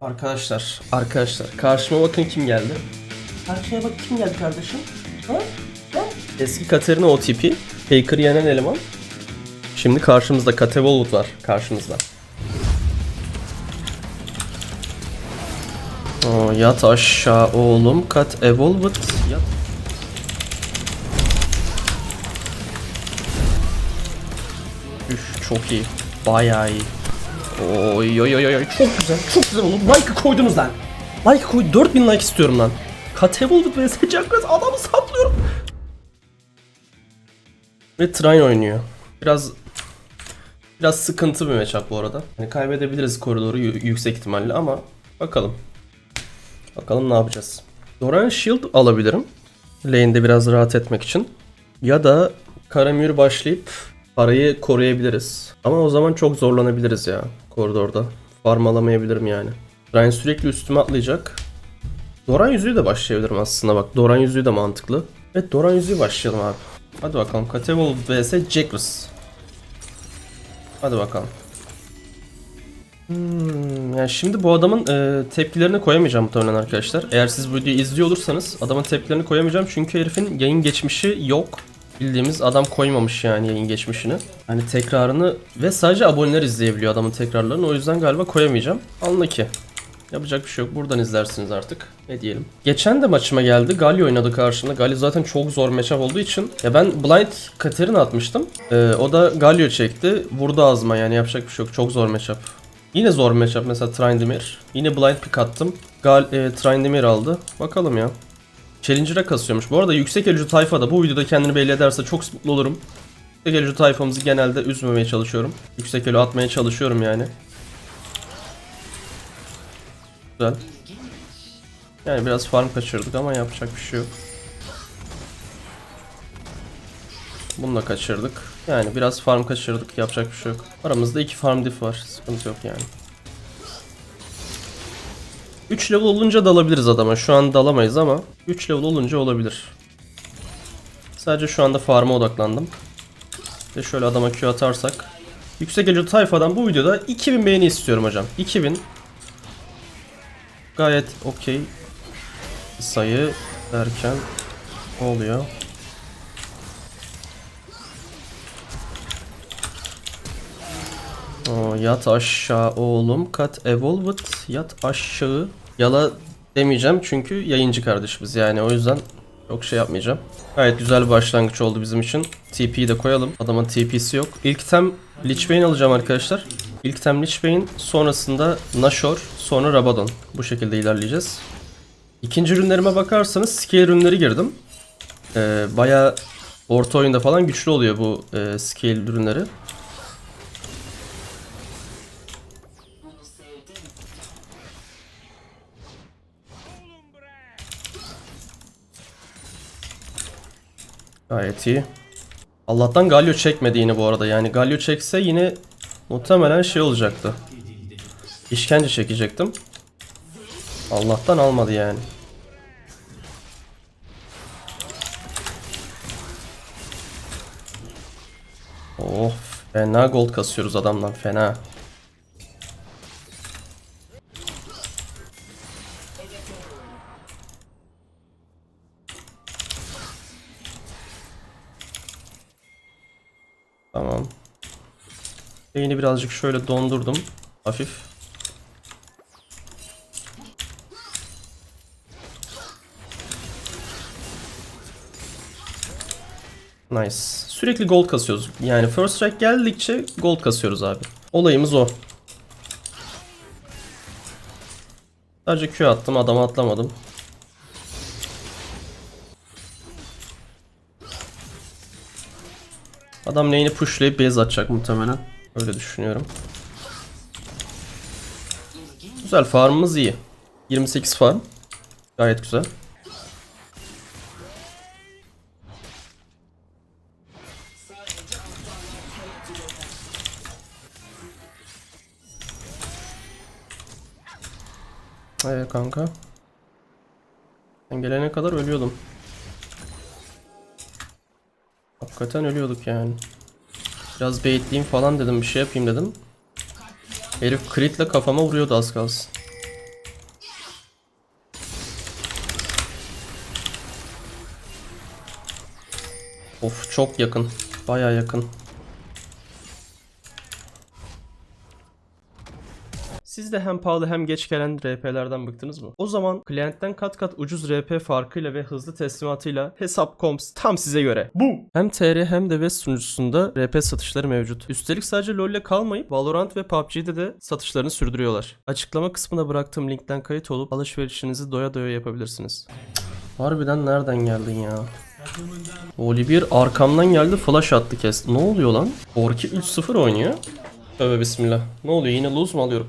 Arkadaşlar, arkadaşlar karşıma bakın kim geldi. Karşıya bak kim geldi kardeşim? Ha? Ha? Eski Katerina OTP, Faker yenen eleman. Şimdi karşımızda Kate Volwood var karşımızda. Oo, yat aşağı oğlum kat evolved yat. Üf çok iyi. Bayağı iyi. Oy oy oy oy çok güzel çok güzel oğlum. Like koydunuz lan. Like koy 4000 like istiyorum lan. Kat evolved vs Jackers adamı saplıyorum. Ve Trine oynuyor. Biraz biraz sıkıntı bir matchup bu arada. Yani kaybedebiliriz koridoru yüksek ihtimalle ama bakalım. Bakalım ne yapacağız. Doran Shield alabilirim. Lane'de biraz rahat etmek için. Ya da Karamür başlayıp parayı koruyabiliriz. Ama o zaman çok zorlanabiliriz ya koridorda. Farm alamayabilirim yani. Ryan sürekli üstüme atlayacak. Doran yüzüğü de başlayabilirim aslında bak. Doran yüzüğü de mantıklı. Evet Doran yüzüğü başlayalım abi. Hadi bakalım. Katevol vs Jackrus. Hadi bakalım. Hmm, yani şimdi bu adamın e, tepkilerini koyamayacağım muhtemelen arkadaşlar. Eğer siz bu videoyu izliyor olursanız adamın tepkilerini koyamayacağım çünkü herifin yayın geçmişi yok. Bildiğimiz adam koymamış yani yayın geçmişini. Hani tekrarını ve sadece aboneler izleyebiliyor adamın tekrarlarını o yüzden galiba koyamayacağım. Anla ki. Yapacak bir şey yok. Buradan izlersiniz artık. Ne diyelim. Geçen de maçıma geldi. Galio oynadı karşımda. Galio zaten çok zor matchup olduğu için. Ya ben Blind Katerina atmıştım. Ee, o da Galio çekti. Vurdu ağzıma yani yapacak bir şey yok. Çok zor matchup. Yine zor matchup mesela Trindamir. Yine blind pick attım. Gal e, Trindamir aldı. Bakalım ya. Challenger'a kasıyormuş. Bu arada yüksek elücü tayfa da bu videoda kendini belli ederse çok mutlu olurum. Yüksek elücü tayfamızı genelde üzmemeye çalışıyorum. Yüksek elü atmaya çalışıyorum yani. Güzel. Yani biraz farm kaçırdık ama yapacak bir şey yok. Bunu da kaçırdık. Yani biraz farm kaçırdık. Yapacak bir şey yok. Aramızda iki farm diff var. Sıkıntı yok yani. 3 level olunca dalabiliriz adama. Şu an dalamayız ama 3 level olunca olabilir. Sadece şu anda farm'a odaklandım. Ve şöyle adama Q atarsak. Yüksek elo tayfadan bu videoda 2000 beğeni istiyorum hocam. 2000. Gayet okey. Sayı derken oluyor. Yat aşağı oğlum kat evolved yat aşağı yala demeyeceğim çünkü yayıncı kardeşimiz yani o yüzden çok şey yapmayacağım. Gayet güzel bir başlangıç oldu bizim için. TP'yi de koyalım. Adamın TP'si yok. İlk tem Lich Bane alacağım arkadaşlar. İlk tem Lich Bane sonrasında Nashor sonra Rabadon. Bu şekilde ilerleyeceğiz. İkinci ürünlerime bakarsanız scale ürünleri girdim. Ee, Baya orta oyunda falan güçlü oluyor bu e, scale ürünleri. Gayet iyi. Allah'tan Galio çekmedi yine bu arada. Yani Galio çekse yine muhtemelen şey olacaktı. İşkence çekecektim. Allah'tan almadı yani. Oh fena gold kasıyoruz adamdan fena. Beyni birazcık şöyle dondurdum. Hafif. Nice. Sürekli gold kasıyoruz. Yani first strike geldikçe gold kasıyoruz abi. Olayımız o. Sadece Q attım adama atlamadım. Adam lane'i pushlayıp base atacak muhtemelen. Öyle düşünüyorum. Güzel farmımız iyi. 28 farm. Gayet güzel. Evet kanka. Ben gelene kadar ölüyordum. Hakikaten ölüyorduk yani. Biraz baitleyeyim falan dedim bir şey yapayım dedim. Herif critle kafama vuruyordu az kalsın. Of çok yakın. Baya yakın. Siz de hem pahalı hem geç gelen RP'lerden bıktınız mı? O zaman klientten kat kat ucuz RP farkıyla ve hızlı teslimatıyla Hesap.coms tam size göre. Bu! Hem TR hem de West sunucusunda RP satışları mevcut. Üstelik sadece LoL'le kalmayıp Valorant ve PUBG'de de satışlarını sürdürüyorlar. Açıklama kısmına bıraktığım linkten kayıt olup alışverişinizi doya doya yapabilirsiniz. Harbiden nereden geldin ya? Olivier arkamdan geldi flash attı kes. Ne oluyor lan? Orki 3-0 oynuyor. Tövbe bismillah. Ne oluyor yine lose mu alıyorum?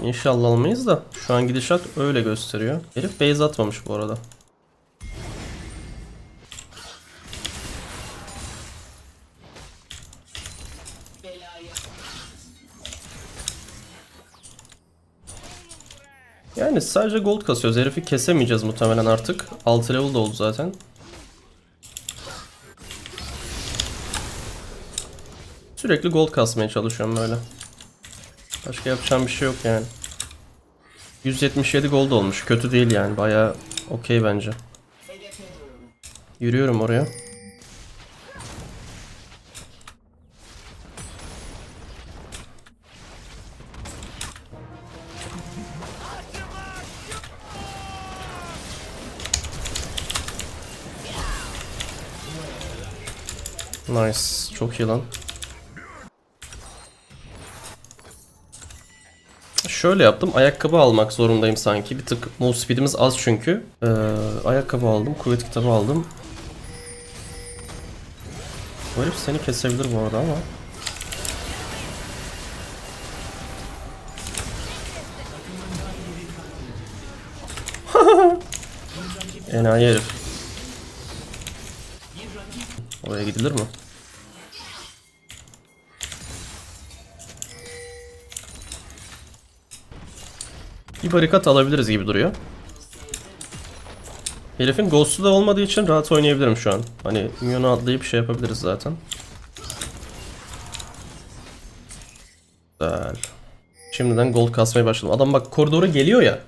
İnşallah almayız da şu an gidişat öyle gösteriyor. Herif base atmamış bu arada. Yani sadece gold kasıyoruz. Herifi kesemeyeceğiz muhtemelen artık. 6 level de oldu zaten. Sürekli gold kasmaya çalışıyorum böyle. Başka yapacağım bir şey yok yani. 177 gold olmuş. Kötü değil yani. Baya okey bence. Yürüyorum oraya. Nice. Çok iyi lan. Şöyle yaptım. Ayakkabı almak zorundayım sanki. Bir tık move speedimiz az çünkü. Ee, ayakkabı aldım. Kuvvet kitabı aldım. Bu seni kesebilir bu arada ama. Enayi herif. Oraya gidilir mi? Bir barikat alabiliriz gibi duruyor. Herifin ghost'u da olmadığı için rahat oynayabilirim şu an. Hani minyonu atlayıp şey yapabiliriz zaten. Güzel. Şimdiden gold kasmaya başladım. Adam bak koridora geliyor ya.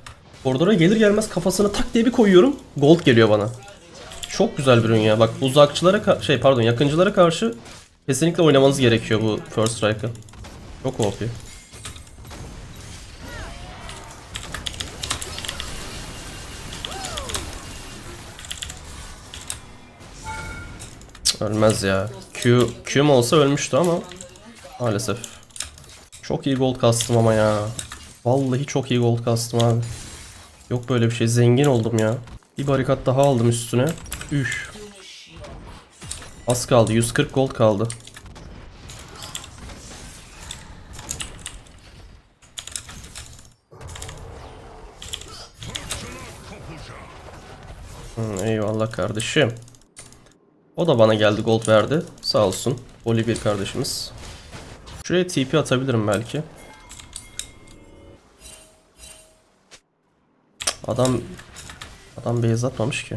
Koridora gelir gelmez kafasını tak diye bir koyuyorum. Gold geliyor bana. Çok güzel bir ürün ya. Bak uzakçılara şey pardon yakıncılara karşı kesinlikle oynamanız gerekiyor bu First Strike'ı. Çok OP. Ölmez ya. Q, Q'm olsa ölmüştü ama maalesef. Çok iyi gold kastım ama ya. Vallahi çok iyi gold kastım abi. Yok böyle bir şey. Zengin oldum ya. Bir barikat daha aldım üstüne. Üf. Az kaldı. 140 gold kaldı. Hı, eyvallah kardeşim. O da bana geldi gold verdi. Sağ olsun. Oli bir kardeşimiz. Şuraya TP atabilirim belki. Adam adam base atmamış ki.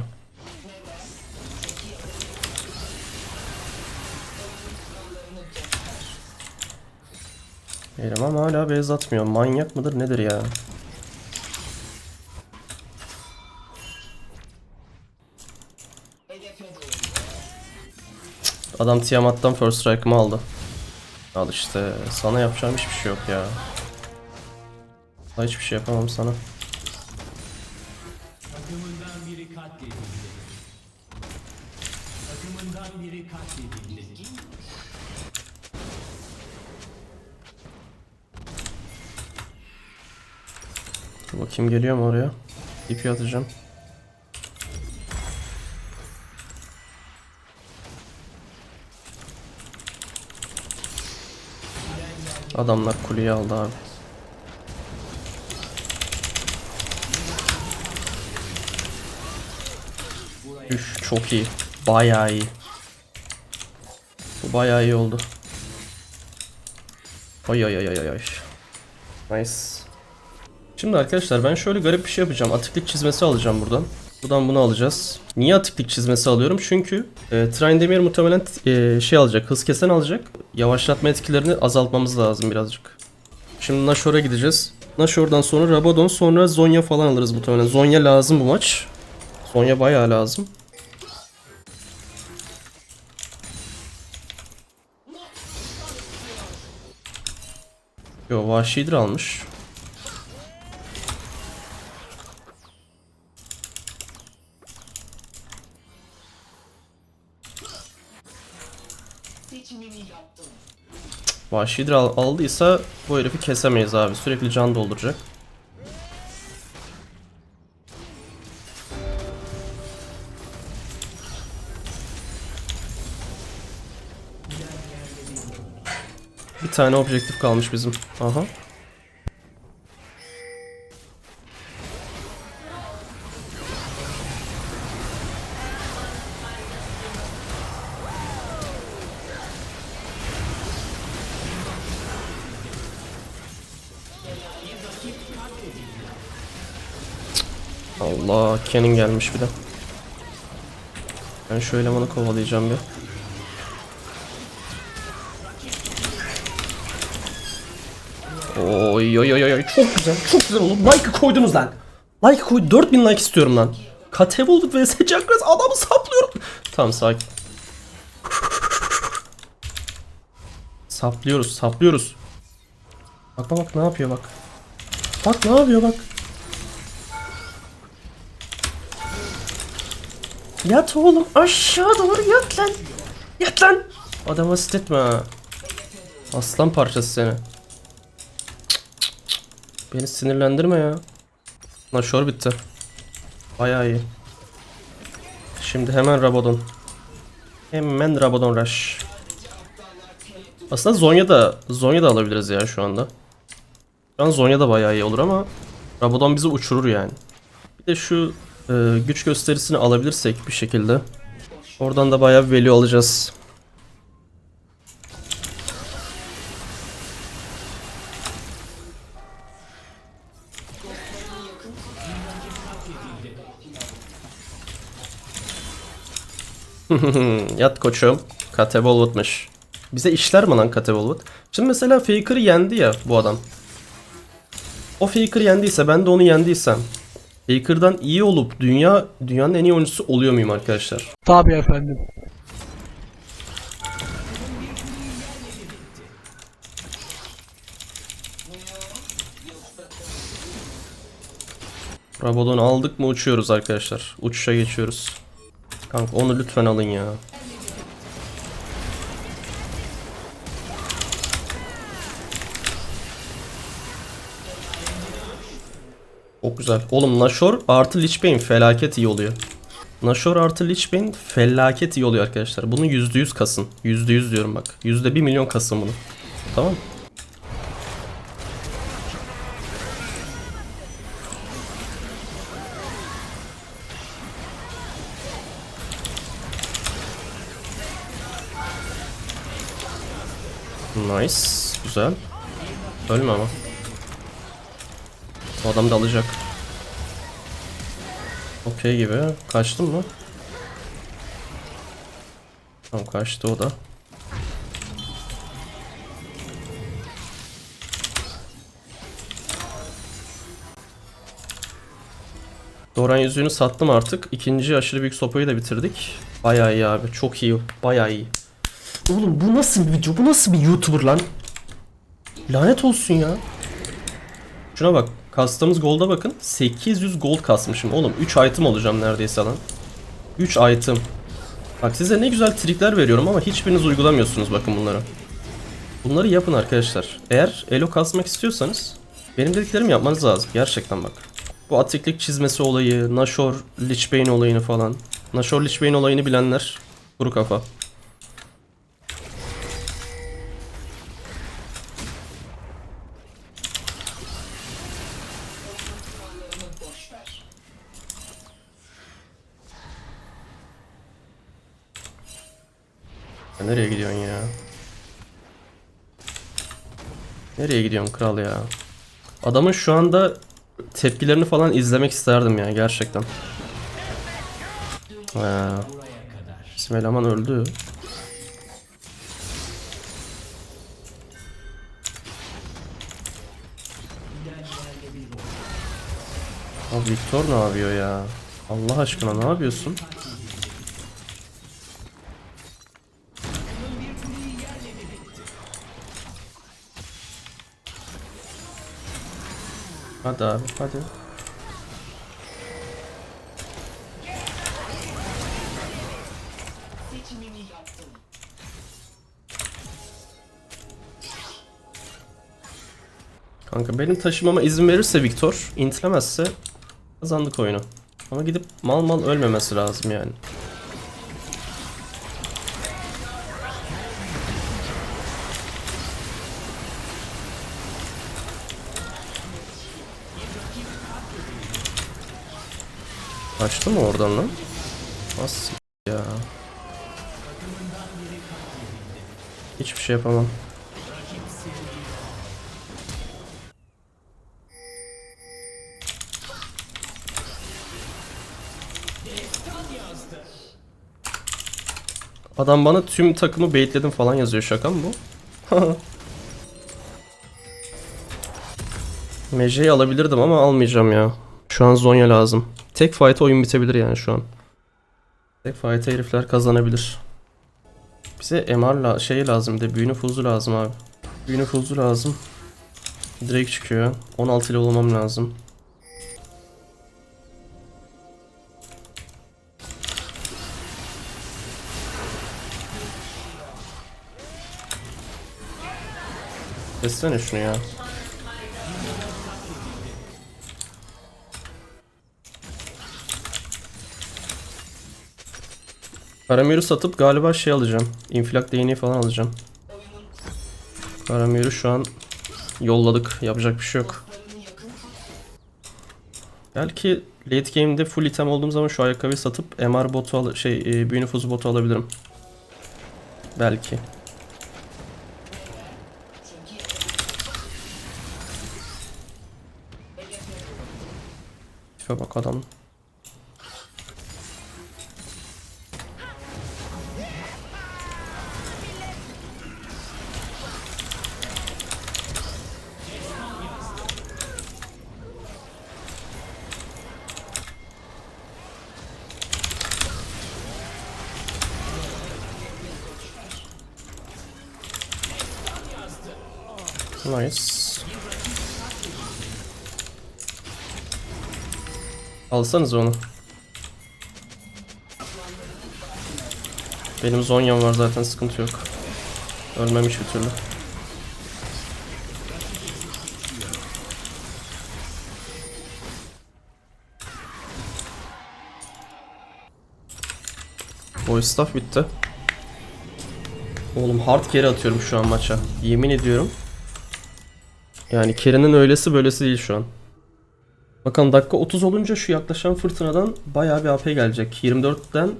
Yerim ama hala base atmıyor. Manyak mıdır nedir ya? Adam Tiamat'tan first strike'ımı aldı. Al işte. Sana yapacağım hiçbir şey yok ya. Daha hiçbir şey yapamam sana. Dur bakayım geliyor mu oraya? İpi atacağım. Adamlar kuleyi aldı abi. Üf çok iyi. Bayağı iyi. Bu bayağı iyi oldu. Ay ay ay ay ay. Nice. Şimdi arkadaşlar ben şöyle garip bir şey yapacağım. Atiklik çizmesi alacağım buradan. Buradan bunu alacağız. Niye atiklik çizmesi alıyorum? Çünkü e, Trindamere muhtemelen e, şey alacak, hız kesen alacak. Yavaşlatma etkilerini azaltmamız lazım birazcık. Şimdi Nashor'a gideceğiz. Nashor'dan sonra Rabadon sonra Zonya falan alırız bu muhtemelen. Zonya lazım bu maç. Zonya bayağı lazım. Yo vahşidir almış. Vahşidir al- aldıysa bu herifi kesemeyiz abi. Sürekli can dolduracak. Bir tane objektif kalmış bizim. Aha. Allah Kenin gelmiş bir de. Ben şu elemanı kovalayacağım bir. Oy oy oy oy çok güzel çok güzel oğlum like koydunuz lan. Like koy 4000 like istiyorum lan. Kate bulduk vs Jackras adamı saplıyorum. Tamam sakin. Saplıyoruz saplıyoruz. Bak bak ne yapıyor bak. Bak ne yapıyor bak. Yat oğlum aşağı doğru yat lan. Yat lan. Adamı asit ha. Aslan parçası seni. Beni sinirlendirme ya. Naşor bitti. Bayağı iyi. Şimdi hemen Rabadon. Hemen Rabadon Rush. Aslında Zonya da Zonya da alabiliriz ya şu anda. Şu an Zonya da bayağı iyi olur ama Rabadon bizi uçurur yani. Bir de şu e, güç gösterisini alabilirsek bir şekilde. Oradan da bayağı bir value alacağız. Yat koçum. Kate. Bize işler mi lan Kate? Şimdi mesela Faker'ı yendi ya bu adam. O Faker yendiyse ben de onu yendiysem. Faker'dan iyi olup dünya dünyanın en iyi oyuncusu oluyor muyum arkadaşlar? Tabii efendim. Rabadon aldık mı uçuyoruz arkadaşlar. Uçuşa geçiyoruz. Kanka onu lütfen alın ya. Çok güzel. Oğlum Nashor artı Lich Bane felaket iyi oluyor. Nashor artı Lich Bane felaket iyi oluyor arkadaşlar. Bunu %100 kasın. %100 diyorum bak. %1 milyon kasın bunu. Tamam? Nice. Güzel. Ölme ama. Bu adam da alacak. Okey gibi. Kaçtın mı? Tamam kaçtı o da. Doran yüzüğünü sattım artık. İkinci aşırı büyük sopayı da bitirdik. Bayağı iyi abi. Çok iyi. Bayağı iyi. Oğlum bu nasıl bir video? Bu nasıl bir YouTuber lan? Lanet olsun ya. Şuna bak. Kastığımız golda bakın. 800 gold kasmışım. Oğlum 3 item olacağım neredeyse lan. 3 item. Bak size ne güzel trikler veriyorum ama hiçbiriniz uygulamıyorsunuz bakın bunları. Bunları yapın arkadaşlar. Eğer elo kasmak istiyorsanız benim dediklerimi yapmanız lazım. Gerçekten bak. Bu atiklik çizmesi olayı, Nashor, Lich Bane olayını falan. Nashor, Lich Bane olayını bilenler kuru kafa. Nereye gidiyorsun ya? Nereye gidiyorsun kral ya? Adamın şu anda tepkilerini falan izlemek isterdim ya gerçekten. Ha. Bizim eleman öldü. Abi Victor ne yapıyor ya? Allah aşkına ne yapıyorsun? Hadi abi hadi. Kanka benim taşımama izin verirse Victor, intilemezse kazandık oyunu. Ama gidip mal mal ölmemesi lazım yani. Açtı mı oradan lan? Nasıl ya? Hiçbir şey yapamam. Adam bana tüm takımı baitledim falan yazıyor. Şaka mı bu? Mece'yi alabilirdim ama almayacağım ya. Şu an Zonya lazım. Tek fight'a oyun bitebilir yani şu an. Tek fight'a herifler kazanabilir. Bize MR la şey lazım de büyü nüfuzu lazım abi. Büyü nüfuzu lazım. Drake çıkıyor. 16 ile olmam lazım. Kessene şunu ya. Karamir'i satıp galiba şey alacağım. Infilak değneği falan alacağım. Karamir'i şu an yolladık. Yapacak bir şey yok. Belki late game'de full item olduğum zaman şu ayakkabıyı satıp MR botu al şey e, büyü nüfuzu botu alabilirim. Belki. Tipe bak adam. Nice. Alsanız onu. Benim Zonya'm var zaten sıkıntı yok. Ölmemiş bir türlü. O staff bitti. Oğlum hard carry atıyorum şu an maça. Yemin ediyorum. Yani Keren'in öylesi böylesi değil şu an. Bakalım dakika 30 olunca şu yaklaşan fırtınadan bayağı bir AP gelecek. 24'ten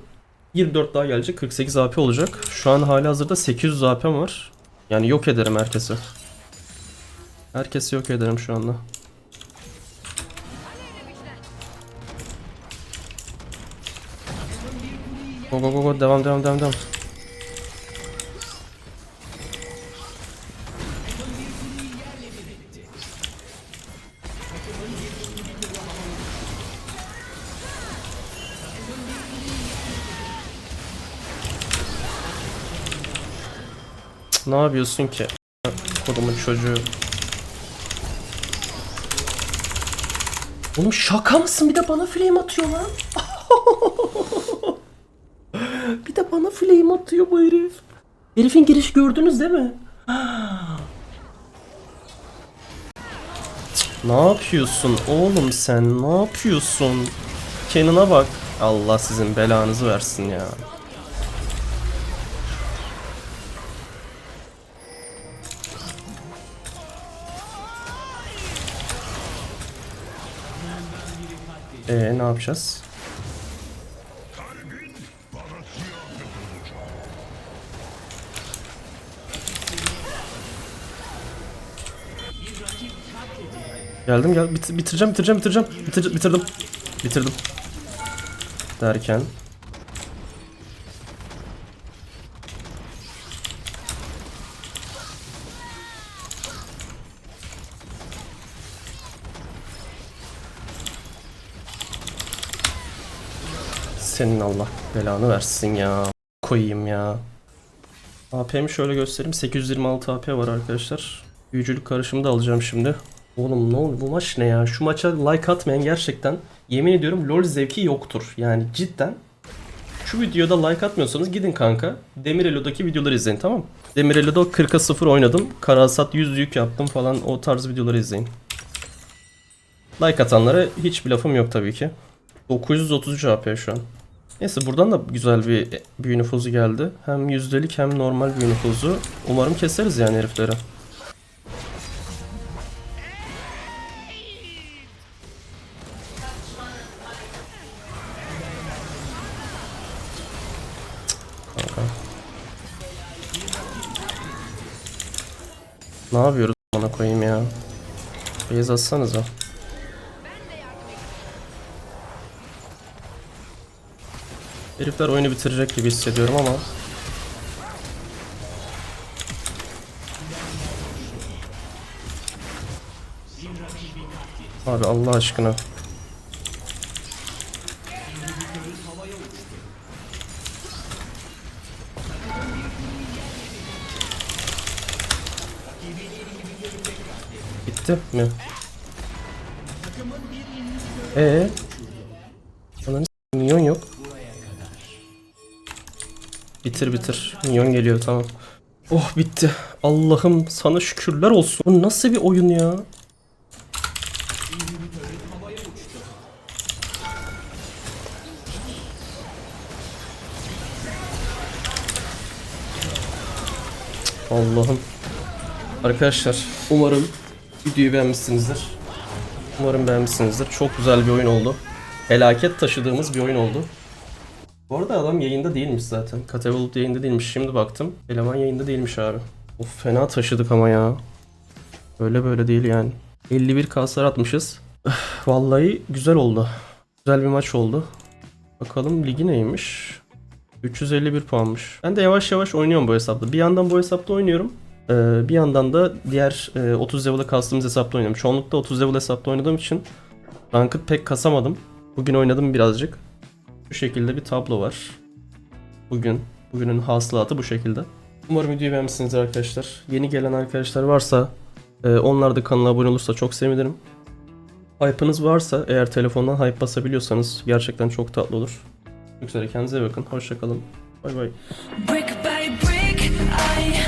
24 daha gelecek. 48 AP olacak. Şu an hali hazırda 800 AP'm var. Yani yok ederim herkesi. Herkesi yok ederim şu anda. Go go go go devam devam devam devam. Ne yapıyorsun ki? Kodumun çocuğu. Oğlum şaka mısın? Bir de bana flame atıyor lan. bir de bana flame atıyor bu herif. Herifin giriş gördünüz değil mi? ne yapıyorsun oğlum sen? Ne yapıyorsun? Kenan'a bak. Allah sizin belanızı versin ya. Ee ne yapacağız? Geldim gel. Bit bitireceğim bitireceğim bitireceğim. Bitir bitirdim. Bitirdim. Derken Senin Allah belanı versin ya. Koyayım ya. AP'mi şöyle göstereyim. 826 AP var arkadaşlar. Büyücülük karışımı da alacağım şimdi. Oğlum ne oldu bu maç ne ya? Şu maça like atmayan gerçekten yemin ediyorum LoL zevki yoktur. Yani cidden şu videoda like atmıyorsanız gidin kanka. Demirelo'daki videoları izleyin tamam mı? Demirelo'da 40'a 0 oynadım. Karasat 100 yük yaptım falan o tarz videoları izleyin. Like atanlara hiçbir lafım yok tabii ki. 933 AP şu an. Neyse buradan da güzel bir büyü nüfuzu geldi. Hem yüzdelik hem normal büyü nüfuzu. Umarım keseriz yani herifleri. Ne yapıyoruz bana koyayım ya? Beyaz atsanıza. Herifler oyunu bitirecek gibi hissediyorum ama Abi Allah aşkına. Bitti mi? Ee? Bitir bitir. Minyon geliyor tamam. Oh bitti. Allah'ım sana şükürler olsun. Bu nasıl bir oyun ya? Allah'ım. Arkadaşlar umarım videoyu beğenmişsinizdir. Umarım beğenmişsinizdir. Çok güzel bir oyun oldu. Felaket taşıdığımız bir oyun oldu. Bu arada adam yayında değilmiş zaten. Katevolut yayında değilmiş. Şimdi baktım. Eleman yayında değilmiş abi. Of fena taşıdık ama ya. Öyle böyle değil yani. 51 kasar atmışız. Vallahi güzel oldu. Güzel bir maç oldu. Bakalım ligi neymiş? 351 puanmış. Ben de yavaş yavaş oynuyorum bu hesapta. Bir yandan bu hesapta oynuyorum. Ee, bir yandan da diğer e, 30 level'a kastığımız hesapta oynuyorum. Çoğunlukla 30 level hesapta oynadığım için Ranked pek kasamadım. Bugün oynadım birazcık. Bu şekilde bir tablo var. Bugün. Bugünün hasılatı bu şekilde. Umarım videoyu beğenmişsinizdir arkadaşlar. Yeni gelen arkadaşlar varsa e, onlar da kanala abone olursa çok sevinirim. Hype'ınız varsa eğer telefondan hype basabiliyorsanız gerçekten çok tatlı olur. Görüşmek üzere kendinize bakın. Hoşçakalın. Bay bay. Brick by brick, I